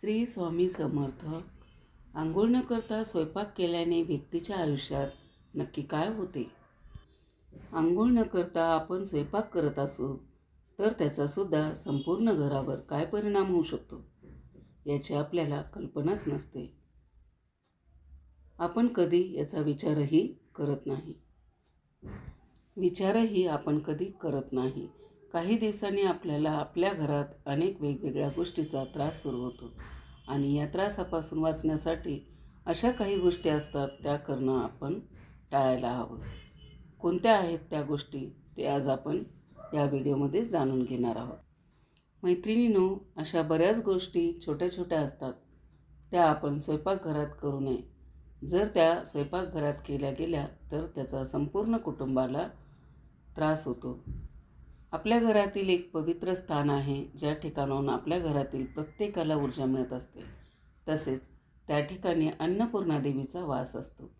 श्री स्वामी समर्थ. आंघोळ न करता स्वयंपाक केल्याने व्यक्तीच्या आयुष्यात नक्की काय होते? आंघोळ न करता आपण स्वयंपाक करत असू तर त्याचासुद्धा संपूर्ण घरावर काय परिणाम होऊ शकतो? याची आपल्याला कल्पनाच नसते. आपण कधी याचा विचारही करत नाही. विचारही आपण कधी करत नाही. काही दिवसांनी आपल्याला आपल्या घरात अनेक वेगवेगळ्या गोष्टीचा त्रास सुरू होतो. आणि या त्रासापासून वाचण्यासाठी अशा काही गोष्टी असतात त्या करणं आपण टाळायला हवं. कोणत्या आहेत त्या गोष्टी ते आज आपण या व्हिडिओमध्ये जाणून घेणार आहोत. मैत्रिणीनो अशा बऱ्याच गोष्टी छोट्या छोट्या असतात. त्या आपण स्वयंपाकघरात करू नये. जर त्या स्वयंपाकघरात केल्या गेल्या तर त्याचा संपूर्ण कुटुंबाला त्रास होतो. आपल्या घरातील एक पवित्र स्थान आहे ज्या ठिकाणाहून आपल्या घरातील प्रत्येकाला ऊर्जा मिळत असते. तसेच त्या ठिकाणी अन्नपूर्णा देवीचा वास असतो.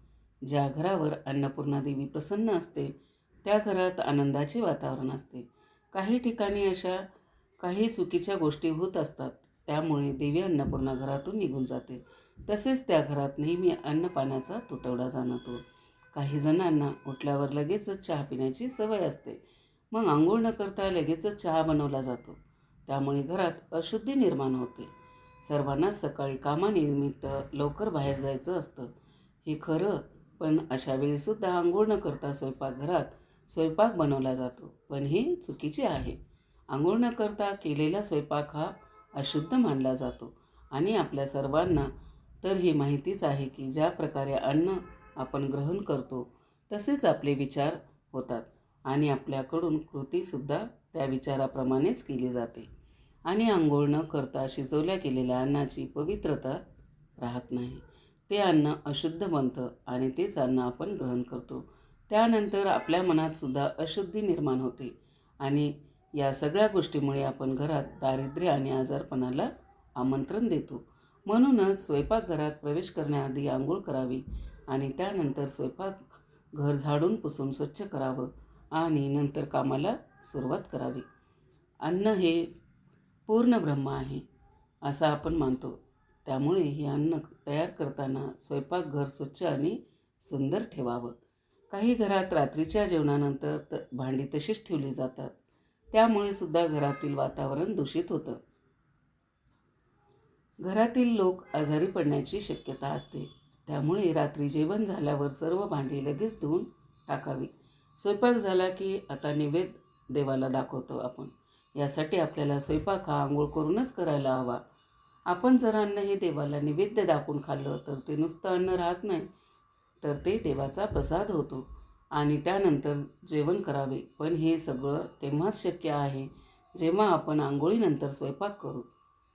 ज्या घरावर अन्नपूर्णा देवी प्रसन्न असते त्या घरात आनंदाचे वातावरण असते. काही ठिकाणी अशा काही चुकीच्या गोष्टी होत असतात त्यामुळे देवी अन्नपूर्णा घरातून निघून जाते. तसेच त्या घरात नेहमी अन्न पाण्याचा तुटवडा जाणवतो. काही जणांना उठल्यावर लगेचच चहा पिण्याची सवय असते. मग आंघोळ न करता लगेचच चहा बनवला जातो. त्यामुळे घरात अशुद्धी निर्माण होते. सर्वांना सकाळी कामानिमित्त लवकर बाहेर जायचं असतं. हे खरं पण अशा वेळीसुद्धा आंघोळ न करता स्वयंपाकघरात स्वयंपाक बनवला जातो. पण हे चुकीचे आहे. आंघोळ न करता केलेला स्वयंपाक हा अशुद्ध मानला जातो. आणि आपल्या सर्वांना तर ही माहितीच आहे की ज्या प्रकारे अन्न आपण ग्रहण करतो तसेच आपले विचार होतात. आणि आपल्याकडून कृतीसुद्धा त्या विचाराप्रमाणेच केली जाते. आणि आंघोळ न करता शिजवल्या गेलेल्या अन्नाची पवित्रता राहत नाही. ते अन्न अशुद्ध बनतं आणि तेच अन्न आपण ग्रहण करतो. त्यानंतर आपल्या मनातसुद्धा अशुद्धी निर्माण होते आणि या सगळ्या गोष्टीमुळे आपण घरात दारिद्र्य आणि आजारपणाला आमंत्रण देतो. म्हणूनच स्वयंपाकघरात प्रवेश करण्याआधी आंघोळ करावी आणि त्यानंतर स्वयंपाक घर झाडून पुसून स्वच्छ करावं. आणि नंतर कामाला सुरुवात करावी. अन्न हे पूर्ण ब्रह्म आहे असं आपण मानतो. त्यामुळे हे अन्न तयार करताना स्वयंपाकघर स्वच्छ आणि सुंदर ठेवावं. काही घरात रात्रीच्या जेवणानंतर त भांडी तशीच ठेवली जातात. त्यामुळे सुद्धा घरातील वातावरण दूषित होतं. घरातील लोक आजारी पडण्याची शक्यता असते. त्यामुळे रात्री जेवण झाल्यावर सर्व भांडी लगेच धुवून टाकावी. स्वयंपाक झाला की आता नैवेद्य देवाला दाखवतो आपण. यासाठी आपल्याला स्वयंपाक हा आंघोळ करूनच करायला हवा. आपण जर अन्न हे देवाला नैवेद्य दाखवून खाल्लं तर ते नुसतं अन्न राहत नाही तर ते देवाचा प्रसाद होतो. आणि त्यानंतर जेवण करावे पण हे सगळं तेव्हाच शक्य आहे जेव्हा आपण आंघोळीनंतर स्वयंपाक करू.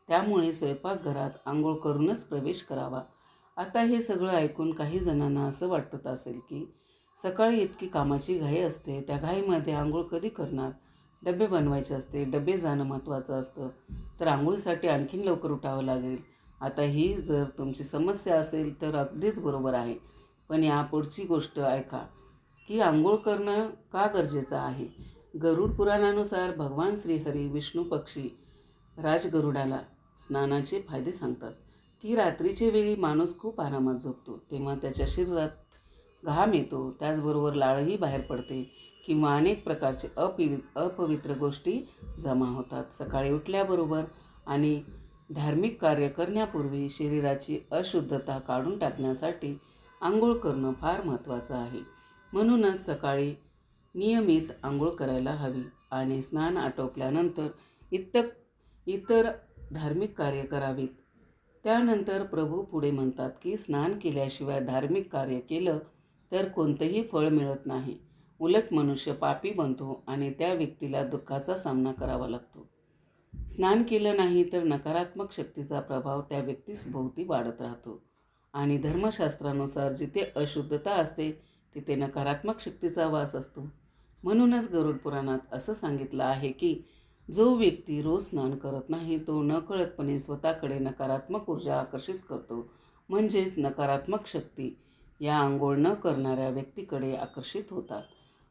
त्यामुळे स्वयंपाकघरात आंघोळ करूनच प्रवेश करावा. आता हे सगळं ऐकून काही जणांना असं वाटत असेल की सकाळी इतकी कामाची घाई असते त्या घाईमध्ये आंघोळ कधी करणार? डबे बनवायचे असते डबे जाणं महत्त्वाचं असतं. तर आंघोळीसाठी आणखीन लवकर उठावं लागेल. आता ही जर तुमची समस्या असेल तर अगदीच बरोबर आहे. पण या पुढची गोष्ट ऐका. की आंघोळ करणं का गरजेचं आहे? गरुड पुराणानुसार भगवान श्रीहरी विष्णू पक्षी राजगरुडाला स्नानाचे फायदे सांगतात. की रात्रीच्या वेळी माणूस खूप आरामात झोपतो तेव्हा त्याच्या शरीरात घाम येतो त्याचबरोबर लाळही बाहेर पडते किंवा अनेक प्रकारचे अपिवि अपवित्र गोष्टी जमा होतात. सकाळी उठल्याबरोबर आणि धार्मिक कार्य करण्यापूर्वी शरीराची अशुद्धता काढून टाकण्यासाठी आंघोळ करणं फार महत्त्वाचं आहे. म्हणूनच सकाळी नियमित आंघोळ करायला हवी आणि स्नान आटोपल्यानंतर इतक इतर धार्मिक कार्य करावीत. त्यानंतर प्रभू पुढे म्हणतात की स्नान केल्याशिवाय धार्मिक कार्य केलं तर कोणतंही फळ मिळत नाही. उलट मनुष्य पापी बनतो आणि त्या व्यक्तीला दुःखाचा सामना करावा लागतो. स्नान केलं नाही तर नकारात्मक शक्तीचा प्रभाव त्या व्यक्तीस भोवती वाढत राहतो. आणि धर्मशास्त्रानुसार जिथे अशुद्धता असते तिथे नकारात्मक शक्तीचा वास असतो. म्हणूनच गरुड पुराणात असं सांगितलं आहे की जो व्यक्ती रोज स्नान करत नाही तो नकळतपणे स्वतःकडे नकारात्मक ऊर्जा आकर्षित करतो. म्हणजेच नकारात्मक शक्ती या आंघोळ न करणाऱ्या व्यक्तीकडे आकर्षित होतात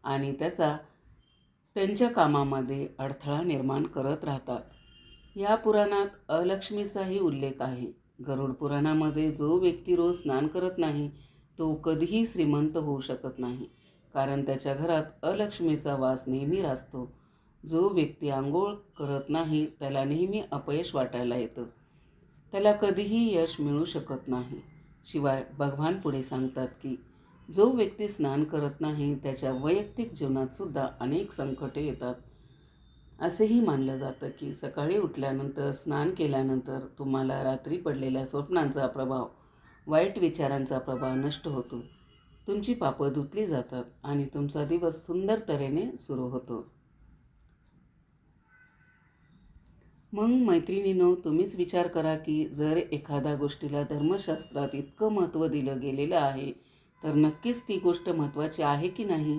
आणि त्याचा त्यांच्या कामामध्ये अडथळा निर्माण करत राहतात. या पुराणात अलक्ष्मीचाही उल्लेख आहे. गरुड पुराणामध्ये जो व्यक्ती रोज स्नान करत नाही तो कधीही श्रीमंत होऊ शकत नाही. कारण त्याच्या घरात अलक्ष्मीचा वास नेहमी राहतो जो व्यक्ती आंघोळ करत नाही त्याला नेहमी अपयश वाटायला येतं. त्याला कधीही यश मिळू शकत नाही. शिवाय भगवान पुढे सांगतात की जो व्यक्ती स्नान करत नाही त्याच्या वैयक्तिक जीवनातसुद्धा अनेक संकटे येतात. असेही मानलं जातं की सकाळी उठल्यानंतर स्नान केल्यानंतर तुम्हाला रात्री पडलेल्या स्वप्नांचा प्रभाव वाईट विचारांचा प्रभाव नष्ट होतो. तुमची पापं धुतली जातात आणि तुमचा दिवस सुंदर तऱ्हेने सुरू होतो. मग मैत्रिणीनो तुम्हीच विचार करा की जर एखाद्या गोष्टीला धर्मशास्त्रात इतकं महत्त्व दिलं गेलेलं आहे तर नक्कीच ती गोष्ट महत्त्वाची आहे की नाही?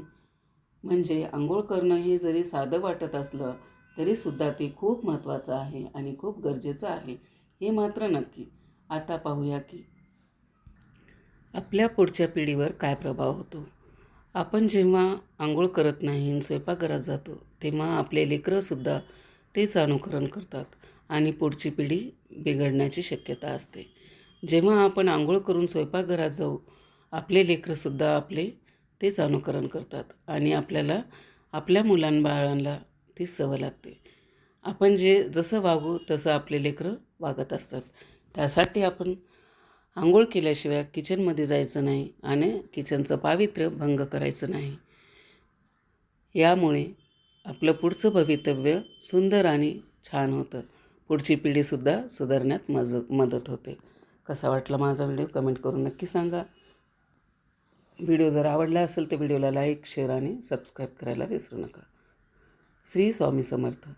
म्हणजे आंघोळ करणं हे जरी साधं वाटत असलं तरीसुद्धा ते खूप महत्त्वाचं आहे आणि खूप गरजेचं आहे हे मात्र नक्की. आता पाहूया की आपल्या पुढच्या पिढीवर काय प्रभाव होतो? आपण जेव्हा आंघोळ करत नाही स्वयंपाकघरात जातो तेव्हा आपले लेकरंसुद्धा तेच अनुकरण करतात आणि पुढची पिढी बिघडण्याची शक्यता असते. जेव्हा आपण आंघोळ करून स्वयंपाकघरात जाऊ आपले लेकरंसुद्धा आपले तेच अनुकरण करतात आणि आपल्याला आपल्या मुलांबाळांना ती सवय लागते. आपण जे जसं वागू तसं आपले लेकरं वागत असतात. त्यासाठी आपण आंघोळ केल्याशिवाय किचनमध्ये जायचं नाही आणि किचनचं पावित्र्य भंग करायचं नाही. यामुळे आपलं पुढचं भवितव्य सुंदर आणि छान होतं. पुढची पिढीसुद्धा सुधारण्यात मज मदत होते. कसा वाटला माझा व्हिडिओ कमेंट करून नक्की सांगा. व्हिडिओ जर आवडला असेल तर व्हिडिओला लाईक शेअर आणि सबस्क्राईब करायला विसरू नका. श्री स्वामी समर्थ.